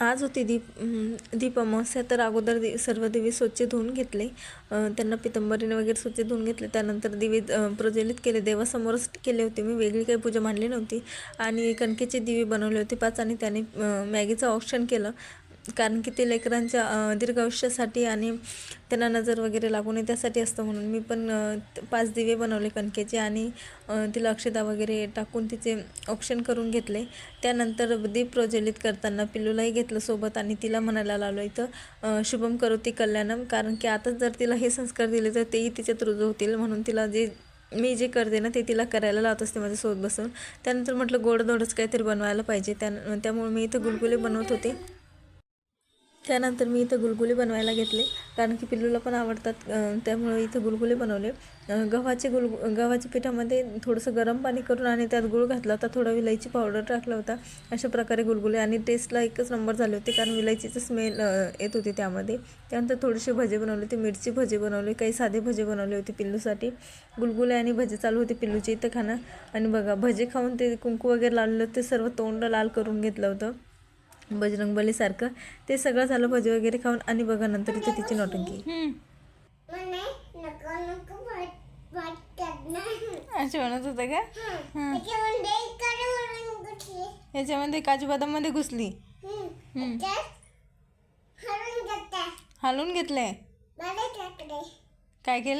आज होती दीप दीप अमावस्या तर अगोदर दि सर्व दिवे स्वच्छ धुवून घेतले. त्यांना पितंबरीने वगैरे स्वच्छ धुवून घेतले. त्यानंतर दिवे प्रज्वलित केले. देवासमोरच केले होते. मी वेगळी काही पूजा मांडली नव्हती. आणि कणकेचे दिवे बनवले होते पाच आणि त्याने मॅगीचं ऑप्शन केलं. कारण की ते लेकरांच्या दीर्घ आयुष्यासाठी आणि त्यांना नजर वगैरे लागू नये त्यासाठी असतं म्हणून. मी पण पाच दिवे बनवले कणकेचे आणि तिला अक्षता वगैरे टाकून तिचे ऑप्शन करून घेतले. त्यानंतर दीप प्रज्वलित करताना पिल्लूलाही घेतलं सोबत आणि तिला म्हणायला लावलं इथं शुभम करोती कल्याणम कारण की आताच जर तिला हे संस्कार दिले तर तेही तिच्यात रुजू होतील. म्हणून तिला जे मी जे करते ना ते तिला करायला लावत असते माझ्यासोबत बसून. त्यानंतर म्हटलं गोड धोडच काहीतरी बनवायला पाहिजे. त्या त्यामुळे मी इथं गुलगुले बनवत होते. त्यानंतर मी इथं गुलगुले बनवायला घेतले. कारण की पिल्लूला पण आवडतात त्यामुळे इथं गुलगुले बनवले. गव्हाचे गुल गव्हाच्या पिठामध्ये थोडंसं गरम पाणी करून आणि त्यात गुळ घातला होता. थोडा विलायची पावडर टाकला होता. अशा प्रकारे गुलगुले आणि टेस्टला एकच नंबर झाले होते. कारण विलायचीचं स्मेल येत होती त्यामध्ये. त्यानंतर थोडेसे भजे बनवले होते. मिरची भजे बनवले काही साधे भजे बनवले होते पिल्लूसाठी. गुलगुले आणि भजे चालू होते पिल्लूचे. इथं खाणं. आणि बघा भजे खाऊन ते कुंकू वगैरे लावलेलं होतं. ते सर्व तोंड लाल करून घेतलं होतं. बजरंगबलीसारखं. ते सगळं झालं भजे वगैरे खाऊन आणि बघा नंतर इथे तिची नौटंकी. असं म्हणत होतं का? याच्यामध्ये काजू बदाममध्ये घुसली. त्यात हरून घेते हालून घेतले मला टाकले काय केले